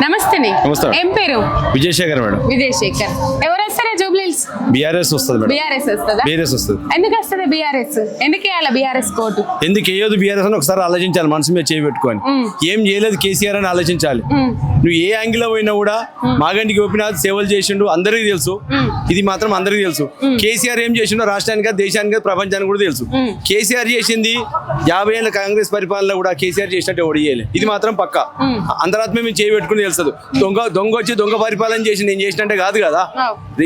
Namaste. ఏం పేరు? Vijayasekhar madam. Vijay Shekhar ఎవరు వస్తారా బీఆర్ఎస్ వస్తుంది మేడం. బీఆర్ఎస్ వస్తుందా? బీఆర్ఎస్ వస్తుంది. ఎందుకు వస్తుంది బీఆర్ఎస్? ఎందుకు వేయాలి బీఆర్ఎస్ కోటు? ఎందుకు వేయదు బీఆర్ఎస్ అని ఒకసారి ఆలోచించాలి మనసు మీద చేయి పెట్టుకొని. ఏం చేయలేదు కేసీఆర్ అని ఆలోచించాలి. నువ్వు ఏ యాంగిల్ పోయినా కూడా మాగంటి గోపినాథ్ సేవలు చేసిండు అందరికీ తెలుసు. ఇది మాత్రం అందరికీ తెలుసు. కేసీఆర్ ఏం చేసిండో రాష్ట్రానికి దేశానికి ప్రపంచానికి కూడా తెలుసు. కేసీఆర్ చేసింది యాభై ఏళ్ళ కాంగ్రెస్ పరిపాలనలో కూడా కేసీఆర్ చేసినట్టు ఎవడు చేయలేదు ఇది మాత్రం పక్క. అందరాత్మ మేము చేయి పెట్టుకుని తెలుస్తుంది దొంగ దొంగ వచ్చి దొంగ పరిపాలన చేసి నేను చేసినట్టే కాదు కదా.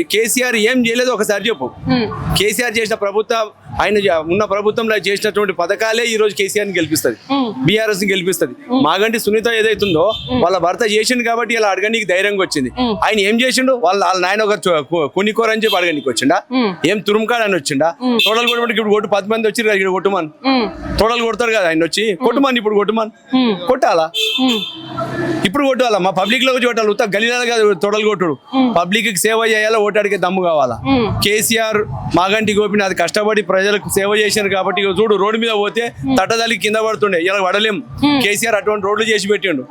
కేసీఆర్ ఏం చేయలేదు ఒకసారి చెప్పు. కేసీఆర్ చేసిన ప్రభుత్వం ఆయన ఉన్న ప్రభుత్వంలో చేసినటువంటి పథకాలే ఈ రోజు కేసీఆర్ని గెలిపిస్తుంది. బీఆర్ఎస్ని గెలిపిస్తుంది. మాగంటి సునీత ఏదైతుందో వాళ్ళ భర్త చేసిండు కాబట్టి ఇలా అడగడానికి ధైర్యంగా వచ్చింది. ఆయన ఏం చేసిండు? వాళ్ళ వాళ్ళ నాయన ఒక కునికోర అని చెప్పి అడగడానికి వచ్చిండా. ఏం తురుముకాడు అని వచ్చిండా? తోడలు కొట్టమంటే ఇప్పుడు కొట్టు పది మంది వచ్చి ఇక్కడ కొట్టుమని. తోడలు కొడతారు కదా ఆయన వచ్చి కొట్టుమని ఇప్పుడు కొట్టుమని. కొట్టాలా. ఇప్పుడు కొట్టాలా? మా పబ్లిక్లో కొట్టాలి? ఉత్త గలీలాగా కాదు తొడలు కొట్టుడు. పబ్లిక్కి సేవ చేయాలా ఓటాడికి దమ్ము కావాలా. కేసీఆర్ మాగంటి గోపినాథ్ కష్టపడి ప్రజలకు సేవ చేశారు కాబట్టి చూడు రోడ్డు మీద పోతే తట్టదలి కింద పడుతుండే. ఇలా పడలేం కేసీఆర్ అటువంటి రోడ్లు చేసి పెట్టిండు.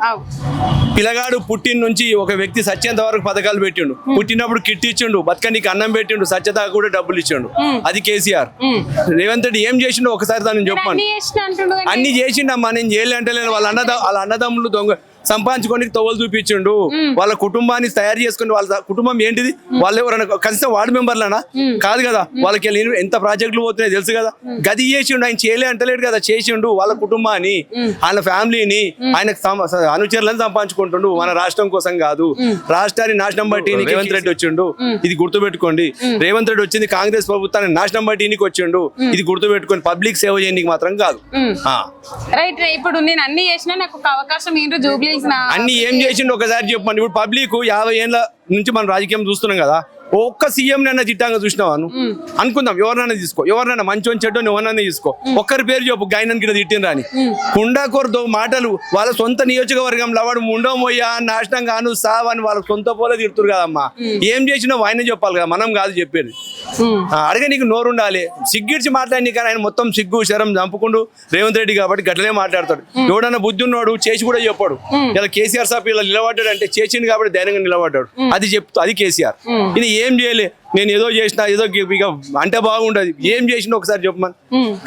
పిల్లగాడు పుట్టిన నుంచి ఒక వ్యక్తి సత్యంత వరకు పథకాలు పెట్టిండు. పుట్టినప్పుడు కిట్ ఇచ్చిండు బతకనికి అన్నం పెట్టిండు సత్యత కూడా డబ్బులు ఇచ్చిండు. అది కేసీఆర్. రేవంత్ రెడ్డి ఏం చేసిండు ఒకసారి దాన్ని నేను చెప్పాను అన్ని చేసిండమ్మా నేను చేయలే అంటే వాళ్ళ అన్నద వాళ్ళ అన్నదమ్ములు దొంగ సంపాదించుకొని తొవ్వలు చూపించిండు. వాళ్ళ కుటుంబాన్ని తయారు చేసుకుని వాళ్ళ కుటుంబం ఏంటిది? వాళ్ళు ఎవరైనా కనీసం వార్డు మెంబర్లనా? కాదు కదా. వాళ్ళకి వెళ్ళి ఎంత ప్రాజెక్టులు పోతున్నాయి తెలుసు కదా. గది చేసిండు ఆయన చేయలే అంటలేడు కదా. చేసిండు వాళ్ళ కుటుంబాన్ని ఆయన ఫ్యామిలీని ఆయన అనుచరులను సంపాదించుకుంటుండు. మన రాష్ట్రం కోసం కాదు. రాష్ట్రాన్ని నాశనం బట్టి రేవంత్ రెడ్డి వచ్చిండు. ఇది గుర్తుపెట్టుకోండి. రేవంత్ రెడ్డి వచ్చింది కాంగ్రెస్ ప్రభుత్వాన్ని నాశనం బట్టి వచ్చిండు. ఇది గుర్తుపెట్టుకోండి పబ్లిక్ సేవ చేయడానికి మాత్రం కాదు. రైట్. ఇప్పుడు నేను అన్ని చేసినా నాకు ఒక అవకాశం ఏంటో జూబ్లీల్స్ నా అన్ని ఏం చేసిండు ఒకసారి చెప్పండి ఇప్పుడు పబ్లిక్ యాభై ఏళ్ళ నుంచి మనం రాజకీయం చూస్తున్నాం కదా ఒక్క సీఎం నన్న చిట్టాంగా చూసినావా నువ్వు? అనుకుందాం ఎవరినైనా తీసుకో. ఎవరినైనా మంచి చెడ్డో ఎవరినైనా తీసుకో. ఒక్కరి పేరు చెప్పు గైనన్ కింద తిట్టిన రాని కుండాకొరతో మాటలు వాళ్ళ సొంత నియోజకవర్గంలో వాడు ముండమోయ్యా నాశనం గాను సావ్ అని వాళ్ళ సొంత పోలే తిడుతురు కదమ్మా. ఏం చేసినావు? ఆయన చెప్పాలి కదా మనం కాదు చెప్పేది. అడగ నీకు నోరుండాలి. సిగ్గిడిచి మాట్లాడి కానీ ఆయన మొత్తం సిగ్గు శరం చంపుకుంటూ రేవంత్ రెడ్డి కాబట్టి గట్లనే మాట్లాడతాడు. ఎవడన్నా బుద్ధి ఉన్నాడు చేసి కూడా చెప్పాడు. ఇలా కేసీఆర్ సాబ్ ఇలా నిలబడ్డాడు అంటే చేసింది కాబట్టి ధైర్యంగా నిలబడ్డాడు. అది చెప్తూ అది కేసీఆర్. ఇది ఏం చేయలే? నేను ఏదో చేసిన ఏదో ఇక అంటే బాగుండదు. ఏం చేసినా ఒకసారి చెప్పమని.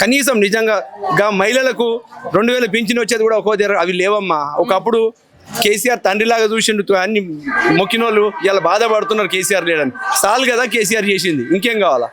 కనీసం నిజంగా గా మహిళలకు రెండు వేల పింఛన్ వచ్చేది కూడా ఒక్కో దగ్గర అవి లేవమ్మా. ఒకప్పుడు కేసీఆర్ తండ్రిలాగా చూసిండు అన్ని మొక్కినోళ్ళు ఇలా బాధపడుతున్నారు కేసీఆర్ లేడని. చాలు కదా కేసీఆర్ చేసింది. ఇంకేం కావాలా?